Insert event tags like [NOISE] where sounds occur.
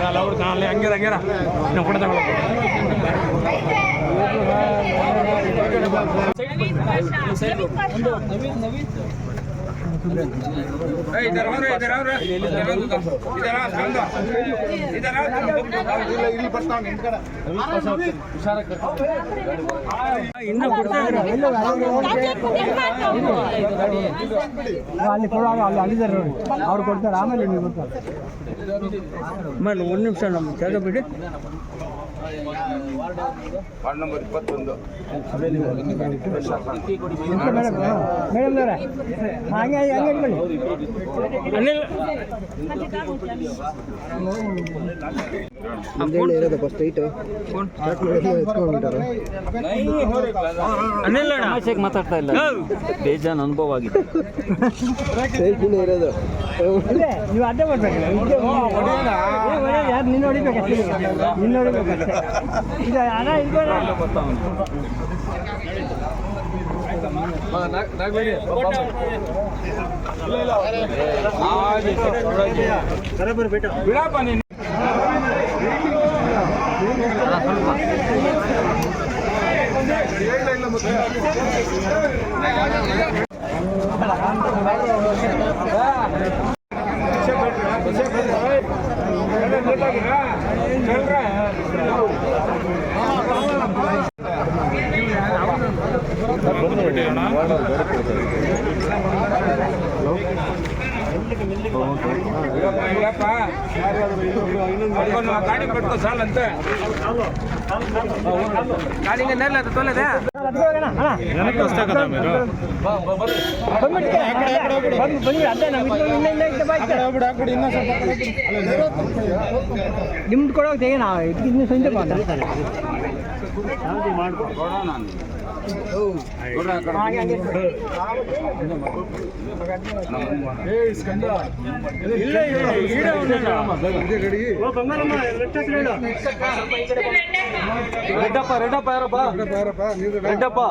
ಅಲ್ಲ ಅವ್ರು ಅಲ್ಲಿ ಹಂಗಿರ ಹಂಗಿರ ನಾವು ನವೀನ್. ಕೊಡ್ತಾ ಅಲ್ಲಿ ಕೊಡುವಾಗ ಅಲ್ಲಿ ಅಲ್ಲಿದ್ದಾರೆ ನೋಡಿ. ಅವ್ರು ಕೊಡ್ತಾರೆ ಆಮೇಲೆ ಗೊತ್ತಾಗ ಆಮೇಲೆ ಒಂದು ನಿಮಿಷ ನಮ್ಮ ಜಾಗ ಬಿಡಿ. ವಾರ್ಡ್ ನಂಬರ್ ಇಪ್ಪತ್ತೊಂದು. ಅನಿಲ್ ತಮಾಷೆಗೆ ಮಾತಾಡ್ತಾ ಇಲ್ಲ. ಬೇಜಾನ್ ಅನುಭವ ಆಗಿದೆ. [LAUGHS] ಇರೋದು. ನೀವು ಅಡ್ಡ ಮಾಡ್ಬೇಕಲ್ಲ ಯಾರು ನಿನ್ನ ಹೊಡಿಬೇಕು ನಿನ್ನ ಹೊಡಿಬೇಕಷ್ಟೇ ಇದು ಹಣ ಇಟ್ಕೊಂಡ್ರೆ ಬಿಡಪ್ಪ ನೀನು. ಬಿಡಪ್ಪ ಅದಕ್ಕೊಂದು ಗಾಡಿ ಕಟ್ಕೋ ಸಾಲಂತೆ ಗಾಡಿ ನೆಲ್ಲ ನಿಮ್ದು ಕೊಡೋಕೆ ತೆಗೆ ನಾವು ಇನ್ನು ಸಂಜೆ ಮಾತಾಡ್ತಾರೆ ரெட்டப்பா ரெட்டப்பா யாரப்பா ரெட்டப்பா